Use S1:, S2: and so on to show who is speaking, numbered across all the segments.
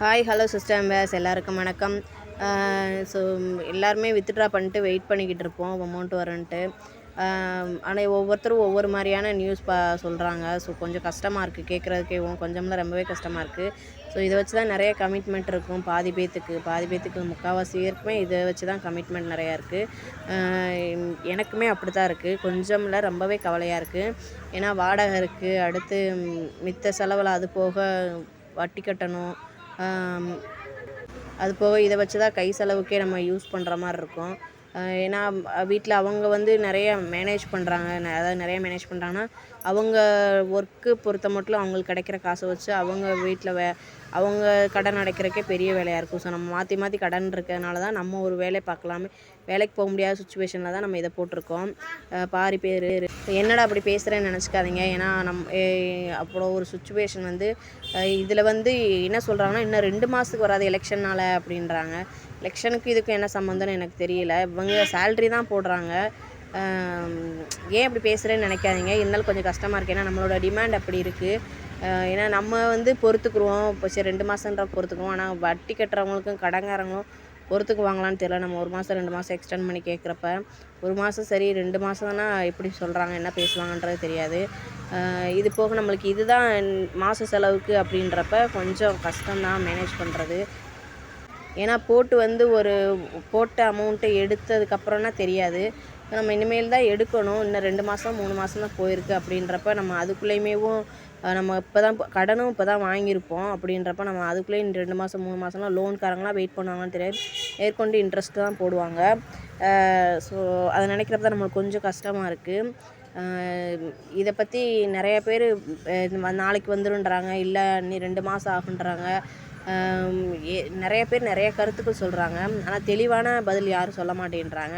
S1: Hi hello sister base எல்லாருக்கும் வணக்கம். So எல்லாருமே வித்ட்ரா பண்ணிட்டு வெயிட் பண்ணிக்கிட்டு இருப்போம். அமௌண்ட் வரன்ட்டு ஆனால் ஒவ்வொருத்தரும் ஒவ்வொரு மாதிரியான நியூஸ் பா சொல்கிறாங்க ஸோ கொஞ்சம் கஷ்டமாக இருக்குது கேட்குறதுக்கேவும் கொஞ்சம்லாம் ரொம்பவே கஷ்டமாக இருக்குது ஸோ இதை வச்சு தான் நிறைய கமிட்மெண்ட் இருக்கும். பாதி பேத்துக்கு பாதி பேத்துக்கு முக்கால்வாசி இருக்குமே இதை வச்சு தான் கமிட்மெண்ட் நிறையா இருக்குது எனக்குமே அப்படி தான் இருக்குது கொஞ்சம்ல ரொம்பவே கவலையாக இருக்குது ஏன்னா வாடகை இருக்குது அடுத்து மித்த செலவில் அது போக வட்டி கட்டணும். அது போக இதை வச்சு தான் கை செலவுக்கே நம்ம யூஸ் பண்ணுற மாதிரி இருக்கும். ஏன்னா வீட்டில் அவங்க வந்து நிறைய மேனேஜ் பண்ணுறாங்க அதாவது நிறைய மேனேஜ் பண்ணுறாங்கன்னா அவங்க ஒர்க்கு பொறுத்த மட்டும் அவங்களுக்கு கிடைக்கிற காசை வச்சு அவங்க வீட்டில் வே அவங்க கடன் அடைக்கிறக்கே பெரிய வேலையாக இருக்கும். ஸோ நம்ம மாற்றி மாற்றி கடன் இருக்கிறதுனால தான் நம்ம ஒரு வேலை பார்க்கலாமே. வேலைக்கு போக முடியாத சுச்சுவேஷனில் தான் நம்ம இதை போட்டிருக்கோம். பாரி பேர் என்னடா அப்படி பேசுகிறேன்னு நினச்சிக்காதீங்க. ஏன்னா நம் ஏ- ஒரு சுச்சுவேஷன் வந்து இதில் வந்து என்ன சொல்கிறாங்கன்னா இன்னும் ரெண்டு மாதத்துக்கு வராது எலெக்ஷனால் அப்படின்றாங்க. எலெக்ஷனுக்கு இதுக்கும் என்ன சம்மந்தம்னு எனக்கு தெரியல. இவங்க சேல்ரி தான் போடுறாங்க. ஏன் அப்படி பேசுகிறேன்னு நினைக்காதீங்க. இருந்தாலும் கொஞ்சம் கஷ்டமாக இருக்குது ஏன்னா நம்மளோட டிமாண்ட் அப்படி இருக்குது ஏன்னா நம்ம வந்து பொறுத்துக்குருவோம். இப்போ சரி ரெண்டு மாதன்ற பொறுத்துக்குவோம். ஆனால் வட்டி கட்டுறவங்களுக்கும் கடங்காரங்களும் பொறுத்துக்குவாங்களான்னு தெரியல. நம்ம ஒரு மாதம் ரெண்டு மாதம் எக்ஸ்டெண்ட் பண்ணி கேட்குறப்ப ஒரு மாதம் சரி ரெண்டு மாதம்னா எப்படி சொல்கிறாங்க என்ன பேசுவாங்கன்றது தெரியாது. இது போக நம்மளுக்கு இதுதான் மாத செலவுக்கு அப்படின்றப்ப கொஞ்சம் கஷ்டம்தான் மேனேஜ் பண்ணுறது ஏன்னா போட்டு வந்து ஒரு போட்ட அமௌண்ட்டை எடுத்ததுக்கப்புறம்னா தெரியாது. நம்ம இனிமேல் தான் எடுக்கணும். இன்னும் ரெண்டு மாதம் மூணு மாதம் தான் போயிருக்கு அப்படின்றப்ப நம்ம அதுக்குள்ளேயுமேவும் நம்ம இப்போ தான் கடனும் இப்போ தான் வாங்கியிருப்போம் அப்படின்றப்ப நம்ம அதுக்குள்ளேயே ரெண்டு மாதம் மூணு மாதம்லாம் லோன்காரங்களாம் வெயிட் பண்ணுவாங்கன்னு தெரியாது. மேற்கொண்டு இன்ட்ரெஸ்ட் தான் போடுவாங்க. ஸோ அதை நினைக்கிறப்ப தான் நம்மளுக்கு கொஞ்சம் கஷ்டமாக இருக்குது இதை பற்றி நிறைய பேர் நாளைக்கு வந்துருன்றாங்க இல்லை நீ ரெண்டு மாதம் ஆகுன்றாங்க. ஏ- நிறைய பேர் நிறைய கருத்துக்கள் சொல்கிறாங்க ஆனால் தெளிவான பதில் யாரும் சொல்ல மாட்டேன்றாங்க.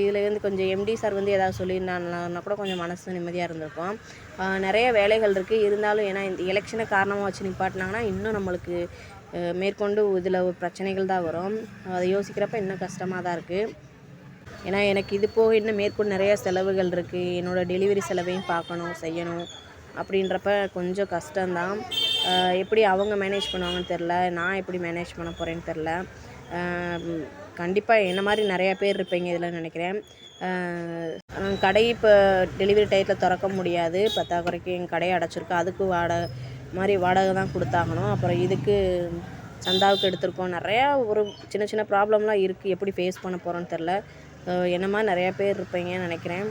S1: இதில் வந்து கொஞ்சம் எம்டி சார் வந்து ஏதாவது சொல்லியிருந்தாங்கன்னா கூட கொஞ்சம் மனசு நிம்மதியாக இருந்திருக்கும். நிறைய வேலைகள் இருக்குது இருந்தாலும் ஏன்னா இந்த எலெக்ஷனை காரணமாக வச்சு நிப்பாட்டினாங்கன்னா இன்னும் நம்மளுக்கு மேற்கொண்டு இதில் பிரச்சனைகள் தான் வரும். அதை யோசிக்கிறப்ப இன்னும் கஷ்டமாக தான் இருக்குது ஏன்னா எனக்கு இது போக இன்னும் மேற்கொண்டு நிறைய செலவுகள் இருக்குது என்னோடய டெலிவரி செலவையும் பார்க்கணும் செய்யணும் அப்படின்றப்ப கொஞ்சம் கஷ்டம்தான் எப்படி அவங்க மேனேஜ் பண்ணுவாங்கன்னு தெரில நான் எப்படி மேனேஜ் பண்ண போகிறேன்னு தெரில கண்டிப்பாக என்ன மாதிரி நிறையா பேர் இருப்பீங்க இதில் நினைக்கிறேன். கடை இப்போ டெலிவரி டயத்தில் திறக்க முடியாது. பத்தாக்குறைக்கு எங்கள் கடையை அடைச்சிருக்கோம் அதுக்கு வாடகை மாதிரி வாடகை தான் கொடுத்தாகணும் அப்புறம் இதுக்கு சந்தாவுக்கு எடுத்திருக்கோம். நிறையா ஒரு சின்ன சின்ன ப்ராப்ளம்லாம் இருக்குது எப்படி ஃபேஸ் பண்ண போகிறோன்னு தெரில என்ன மாதிரி நிறையா பேர் இருப்பீங்கன்னு நினைக்கிறேன்.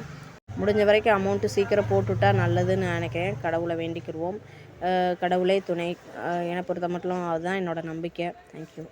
S1: முடிஞ்ச வரைக்கும் அமௌண்ட்டு சீக்கிரம் போட்டுவிட்டா நல்லதுன்னு நினைக்கிறேன். கடவுளை வேண்டிக்கிடுவோம் கடவுளே துணை. என்னை பொறுத்த மட்டும் அதுதான் என்னோடய நம்பிக்கை. தேங்க்யூ